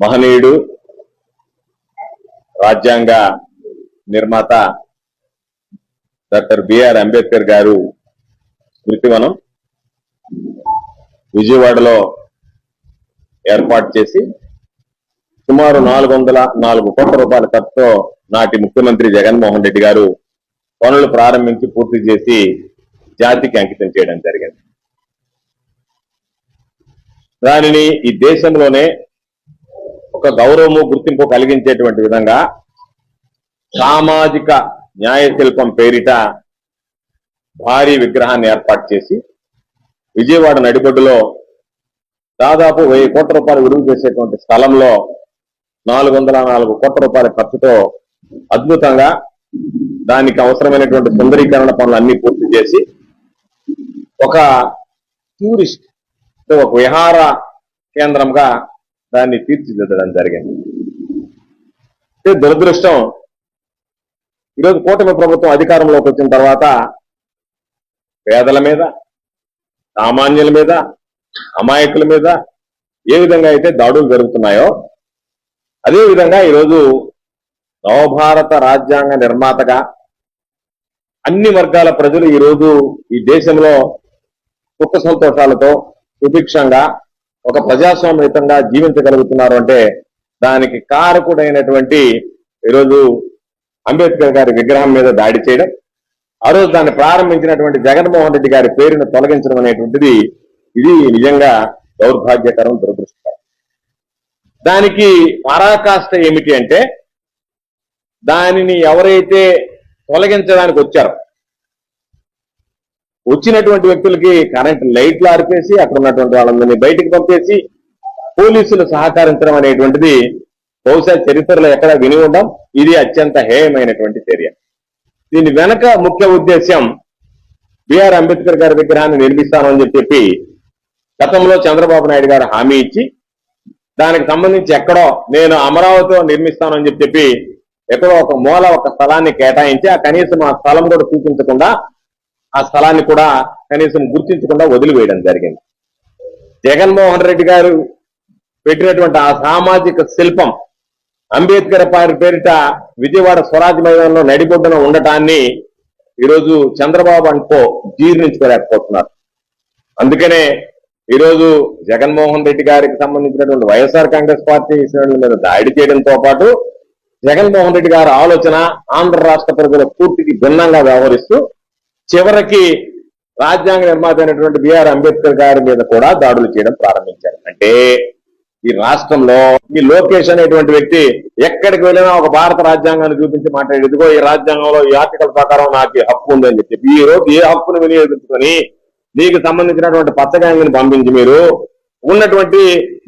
మహనీయుడు రాజ్యాంగ నిర్మాత డాక్టర్ బిఆర్ అంబేద్కర్ గారు స్మృతివనం విజయవాడలో ఏర్పాటు చేసి సుమారు నాలుగు వందల నాలుగు కోట్ల రూపాయల ఖర్చుతో నాటి ముఖ్యమంత్రి జగన్మోహన్ రెడ్డి గారు పనులు ప్రారంభించి పూర్తి చేసి జాతికి అంకితం చేయడం జరిగింది. దానిని ఈ దేశంలోనే ఒక గౌరవము గుర్తింపు కలిగించేటువంటి విధంగా సామాజిక న్యాయ శిల్పం పేరిట భారీ విగ్రహాన్ని ఏర్పాటు చేసి విజయవాడ నడిబొడ్డులో దాదాపు వెయ్యి కోట్ల రూపాయలు విడుదల చేసేటువంటి స్థలంలో నాలుగు వందల నాలుగు కోట్ల రూపాయల ఖర్చుతో అద్భుతంగా దానికి అవసరమైనటువంటి సుందరీకరణ పనులు అన్ని పూర్తి చేసి ఒక టూరిస్ట్ ఒక విహార కేంద్రంగా దాన్ని తీర్చిదిద్దడం జరిగింది. అంటే దురదృష్టం ఈరోజు కూటమి ప్రభుత్వం అధికారంలోకి వచ్చిన తర్వాత పేదల మీద సామాన్యుల మీద అమాయకుల మీద ఏ విధంగా అయితే దాడులు జరుగుతున్నాయో అదే విధంగా ఈరోజు నవభారత రాజ్యాంగ నిర్మాతగా అన్ని వర్గాల ప్రజలు ఈరోజు ఈ దేశంలో సుఖ సంతోషాలతో సుభిక్షంగా ఒక ప్రజాస్వామ్యతంగా జీవించగలుగుతున్నారు అంటే దానికి కారకుడైనటువంటి ఈరోజు అంబేద్కర్ గారి విగ్రహం మీద దాడి చేయడం ఆ రోజు దాన్ని ప్రారంభించినటువంటి జగన్మోహన్ రెడ్డి గారి పేరును తొలగించడం అనేటువంటిది ఇది నిజంగా దౌర్భాగ్యకరం దురదృష్టకరం. దానికి పరాకాష్ట ఏమిటి అంటే దానిని ఎవరైతే తొలగించడానికి వచ్చారో వచ్చినటువంటి వ్యక్తులకి కరెంట్ లైట్లు ఆర్పేసి అక్కడ ఉన్నటువంటి వాళ్ళందరినీ బయటికి పంపేసి పోలీసులు సహకరించడం అనేటువంటిది బహుశా చరిత్రలో ఎక్కడ విని ఉండం. ఇది అత్యంత హేయమైనటువంటి చర్య. దీని వెనక ముఖ్య ఉద్దేశ్యం బిఆర్ అంబేద్కర్ గారి విగ్రహాన్ని నిర్మిస్తామని చెప్పి గతంలో చంద్రబాబు నాయుడు గారు హామీ ఇచ్చి దానికి సంబంధించి ఎక్కడో నేను అమరావతిలో నిర్మిస్తానని చెప్పి ఎక్కడో ఒక మూల ఒక స్థలాన్ని కేటాయించి ఆ కనీసం ఆ స్థలం కూడా చూపించకుండా ఆ స్థలాన్ని కూడా కనీసం గుర్తించకుండా వదిలివేయడం జరిగింది. జగన్మోహన్ రెడ్డి గారు పెట్టినటువంటి ఆ సామాజిక శిల్పం అంబేద్కర్ పారి పేరిట విజయవాడ స్వరాజ్ మైదానంలో నడిబొడ్డున ఉండటాన్ని ఈరోజు చంద్రబాబు అనుకో జీర్ణించుకోలేకపోతున్నారు. అందుకనే ఈరోజు జగన్మోహన్ రెడ్డి గారికి సంబంధించినటువంటి వైఎస్ఆర్ కాంగ్రెస్ పార్టీ శ్రేణుల మీద దాడి చేయడంతో పాటు జగన్మోహన్ రెడ్డి గారి ఆలోచన ఆంధ్ర రాష్ట్ర ప్రజల పూర్తికి భిన్నంగా వ్యవహరిస్తూ చివరికి రాజ్యాంగ నిర్మాత అయినటువంటి బిఆర్ అంబేద్కర్ గారి మీద కూడా దాడులు చేయడం ప్రారంభించారు. అంటే ఈ రాష్ట్రంలో ఈ లోకేష్ అనేటువంటి వ్యక్తి ఎక్కడికి వెళ్ళినా ఒక భారత రాజ్యాంగాన్ని చూపించి మాట్లాడి ఇదిగో ఈ రాజ్యాంగంలో ఈ ఆర్టికల్ ప్రకారం నాకు హక్కు ఉందని చెప్పి ఈ రోజు ఏ హక్కును వినియోగించుకొని మీకు సంబంధించినటువంటి పచ్చగాంగిని పంపించి మీరు ఉన్నటువంటి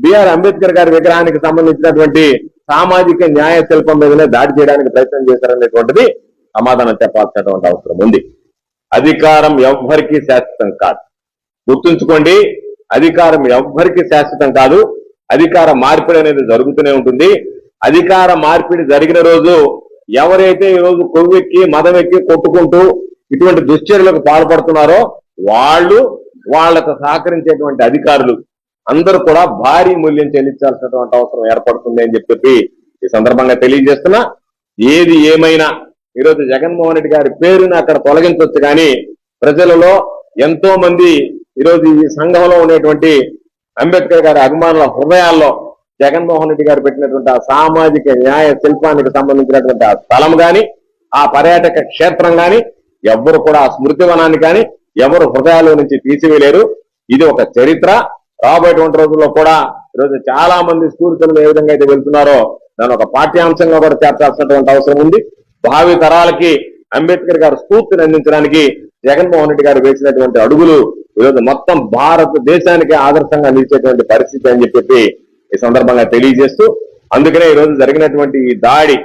బిఆర్ అంబేద్కర్ గారి విగ్రహానికి సంబంధించినటువంటి సామాజిక న్యాయ శిల్పం మీదనే దాడి చేయడానికి ప్రయత్నం చేశారనేటువంటిది సమాధానం చెప్పాల్సినటువంటి అవసరం ఉంది. అధికారం ఎవ్వరికీ శాశ్వతం కాదు. గుర్తుంచుకోండి అధికారం ఎవ్వరికీ శాశ్వతం కాదు. అధికార మార్పిడి అనేది జరుగుతూనే ఉంటుంది. అధికార మార్పిడి జరిగిన రోజు ఎవరైతే ఈ రోజు కొవ్వెక్కి మదం ఎక్కి కొట్టుకుంటూ ఇటువంటి దుశ్చర్యలకు పాల్పడుతున్నారో వాళ్ళు వాళ్ళకు సహకరించేటువంటి అధికారులు అందరూ కూడా భారీ మూల్యం చెల్లించాల్సినటువంటి అవసరం ఏర్పడుతుంది అని చెప్పి ఈ సందర్భంగా తెలియజేస్తున్నా. ఏది ఏమైనా ఈరోజు జగన్మోహన్ రెడ్డి గారి పేరుని అక్కడ తొలగించవచ్చు కానీ ప్రజలలో ఎంతో మంది ఈరోజు ఈ సంఘంలో ఉండేటువంటి అంబేద్కర్ గారి అభిమానుల హృదయాల్లో జగన్మోహన్ రెడ్డి గారు పెట్టినటువంటి ఆ సామాజిక న్యాయ శిల్పానికి సంబంధించినటువంటి ఆ స్థలం గాని ఆ పర్యాటక క్షేత్రం గాని ఎవ్వరు కూడా ఆ స్మృతివనాన్ని కానీ ఎవరు హృదయాల నుంచి తీసివేయలేరు. ఇది ఒక చరిత్ర. రాబోయేటువంటి రోజుల్లో కూడా ఈరోజు చాలా మంది స్కూల్ పిల్లలు ఏ విధంగా అయితే వెళ్తున్నారో దాని ఒక పాఠ్యాంశంగా కూడా చేర్చాల్సినటువంటి అవసరం ఉంది. భావి తరాలకి అంబేద్కర్ గారు స్ఫూర్తిని అందించడానికి జగన్మోహన్ రెడ్డి గారు వేసినటువంటి అడుగులు ఈరోజు మొత్తం భారతదేశానికి ఆదర్శంగా నిలిచేటువంటి పరిస్థితి అని చెప్పి ఈ సందర్భంగా తెలియజేస్తూ అందుకనే ఈ రోజు జరిగినటువంటి ఈ దాడి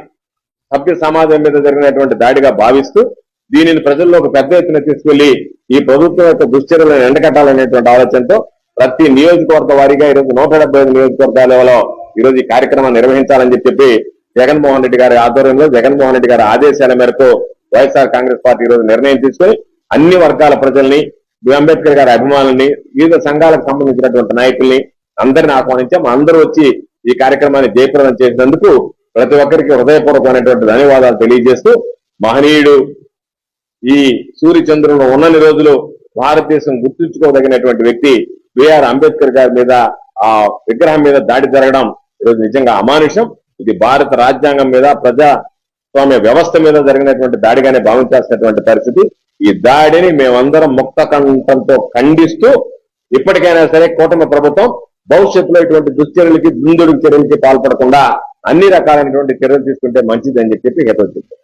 సభ్య సమాజం మీద జరిగినటువంటి దాడిగా భావిస్తూ దీనిని ప్రజల్లో ఒక పెద్ద ఎత్తున తీసుకెళ్ళి ఈ ప్రభుత్వం యొక్క దుశ్చర్యలను ఎండకట్టాలనేటువంటి ఆలోచనతో ప్రతి నియోజకవర్గ వారీగా ఈరోజు నూట డెబ్బై ఐదు నియోజకవర్గాలలో ఈరోజు ఈ కార్యక్రమాన్ని నిర్వహించాలని చెప్పి జగన్మోహన్ రెడ్డి గారి ఆధ్వర్యంలో జగన్మోహన్ రెడ్డి గారి ఆదేశాల మేరకు వైఎస్ఆర్ కాంగ్రెస్ పార్టీ ఈరోజు నిర్ణయం తీసుకుని అన్ని వర్గాల ప్రజల్ని అంబేద్కర్ గారి అభిమానుల్ని వివిధ సంఘాలకు సంబంధించినటువంటి నాయకుల్ని అందరిని ఆహ్వానించాం. అందరూ వచ్చి ఈ కార్యక్రమాన్ని జయప్రదం చేసినందుకు ప్రతి ఒక్కరికి హృదయపూర్వకమైనటువంటి ధన్యవాదాలు తెలియజేస్తూ మహనీయుడు ఈ సూర్యచంద్రుడు ఉన్నన్ని రోజులు భారతదేశం గుర్తుంచుకోదగినటువంటి వ్యక్తి బిఆర్ అంబేద్కర్ గారి మీద ఆ విగ్రహం మీద దాడి జరగడం ఈరోజు నిజంగా అమానుషం. ఇది భారత రాజ్యాంగం మీద ప్రజాస్వామ్య వ్యవస్థ మీద జరిగినటువంటి దాడిగానే భావించాల్సినటువంటి పరిస్థితి. ఈ దాడిని మేమందరం ముక్త కంఠంతో ఖండిస్తూ ఇప్పటికైనా సరే కూటమి ప్రభుత్వం భవిష్యత్తులో ఇటువంటి దుశ్చర్యలకి దుందుడు చర్యలకి పాల్పడకుండా అన్ని రకాలైనటువంటి చర్యలు తీసుకుంటే మంచిదని చెప్పి హెచ్చరిస్తుంది